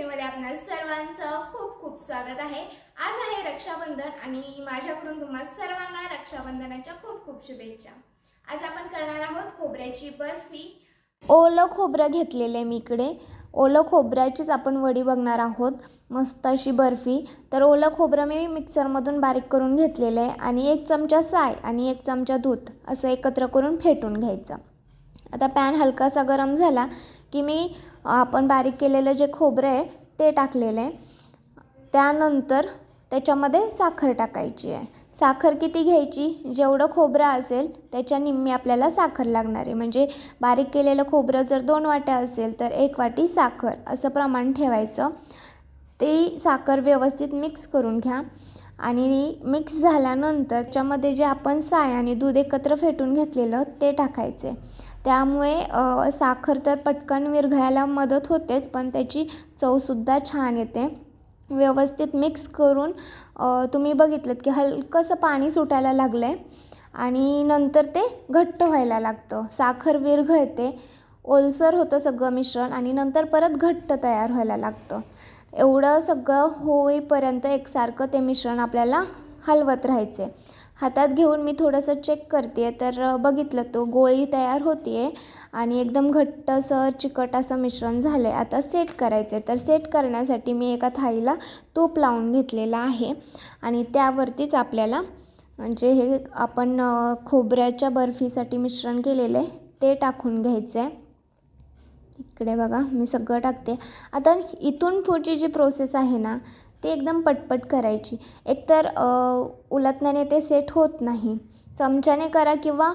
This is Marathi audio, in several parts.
रेसिपीमध्ये आपणा सर्वांचं खूप खूप स्वागत आहे. आज आहे रक्षाबंधन आणि माझ्याकडून तुम्हा सर्वांना रक्षाबंधनाच्या खूप खूप शुभेच्छा. आज आपण करणार आहोत खोबऱ्याची बर्फी. ओलं खोबरं घेतलेलं आहे मी इकडे. ओलं खोबऱ्याचीच आपण वडी बघणार आहोत. मस्त अशी बर्फी. तर ओलं खोबरं मी मिक्सरमधून बारीक करून घेतलेलं आहे आणि एक चमचा साय आणि एक चमचा दूध असं एकत्र करून फेटून घ्यायचं. आता पॅन हलकासा गरम झाला की मी आपण बारीक केलेलं जे खोबरं आहे ते टाकलेलं आहे. त्यानंतर त्याच्यामध्ये साखर टाकायची आहे. साखर किती घ्यायची? जेवढं खोबरं असेल त्याच्या निम्मी आपल्याला साखर लागणार आहे. म्हणजे बारीक केलेलं खोबरं जर दोन वाट्या असेल तर एक वाटी साखर असं प्रमाण ठेवायचं. ते साखर व्यवस्थित मिक्स करून घ्या. आणि मिक्स झाल्यानंतर त्याच्यामध्ये जे आपण साय आणि दूध एकत्र फेटून घेतलेलं ते टाकायचे. त्यामुळे साखर तर पटकन विरघळायला मदत होतेच पण त्याची चवसुद्धा छान येते. व्यवस्थित मिक्स करून तुम्ही बघितलं की हलकंसं पाणी सुटायला लागलं आहे आणि नंतर ते घट्ट व्हायला लागतं. साखर विरघळते ओलसर होतं सगळं मिश्रण आणि नंतर परत घट्ट तयार व्हायला लागतं. एवढं सगळं होईपर्यंत एकसारखं ते मिश्रण आपल्याला हलवत राहायचे. हातात घेऊन मी थोडंसं चेक करते तर बघितलं तो गोळी तयार होती आहे आणि एकदम घट्ट असं चिकट असं मिश्रण झालं आहे आता सेट करायचं आहे तर सेट करण्यासाठी मी एका थाळीला तूप लावून घेतलेला आहे आणि त्यावरतीच आपल्याला म्हणजे हे आपण खोबऱ्याच्या बर्फीसाठी मिश्रण केलेलं आहे ते टाकून घ्यायचं आहे इकडे बघा मी सगळं टाकते. आता इथून पुढची जी प्रोसेस आहे ना ती एकदम पटपट करायची. एकतर उलटण्याने ते सेट होत नाही. चमच्याने करा किंवा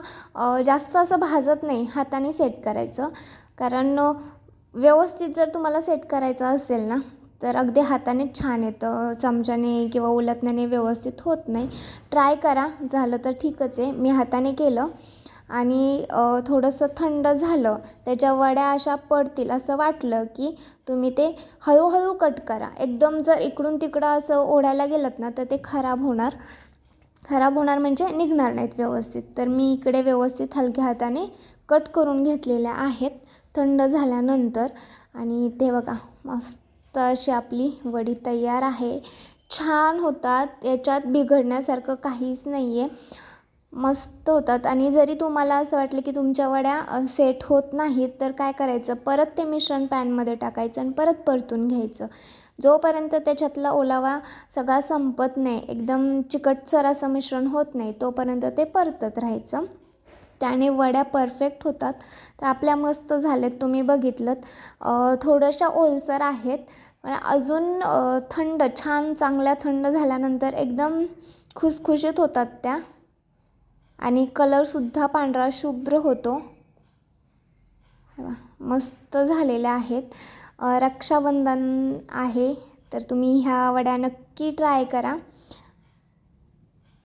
जास्त असं भाजत नाही हाताने सेट करायचं. कारण व्यवस्थित जर तुम्हाला सेट करायचं असेल ना तर अगदी हाताने छान येतं. चमच्याने किंवा उलटण्याने व्यवस्थित होत नाही. ट्राय करा. झालं तर ठीकच आहे. मी हाताने केलं. आणि थोडंसं थंड झालं त्याच्या वड्या अशा पडतील असं वाटलं की तुम्ही ते हळूहळू कट करा. एकदम जर इकडून तिकडं असं ओढायला गेलं ना तर ते खराब होणार. खराब होणार म्हणजे निघणार नाहीत व्यवस्थित. तर मी इकडे व्यवस्थित हलक्या हाताने कट करून घेतलेल्या आहेत थंड झाल्यानंतर. आणि ते बघा मस्त अशी आपली वडी तयार आहे. छान होतात याच्यात बिघडण्यासारखं काहीच नाही आहे मस्त होतात. आणि जरी तुम्हाला असं वाटलं की तुमच्या वड्या सेट होत नाहीत तर काय करायचं? परत ते मिश्रण पॅनमध्ये टाकायचं आणि परत परतून घ्यायचं. जोपर्यंत त्याच्यातला ओलावा सगळा संपत नाही एकदम चिकटसर असं मिश्रण होत नाही तोपर्यंत ते परतत राहायचं. त्याने वड्या परफेक्ट होतात. तर आपल्या मस्त झालेत तुम्ही बघितलं थोड्याशा ओलसर आहेत पण अजून थंड छान चांगल्या थंड झाल्यानंतर एकदम खुसखुशीत होतात त्या. आणि कलरसुद्धा पांढरा शुभ्र होतो. मस्त झालेल्या आहेत. रक्षाबंधन आहे तर तुम्ही ह्या वड्या नक्की ट्राय करा.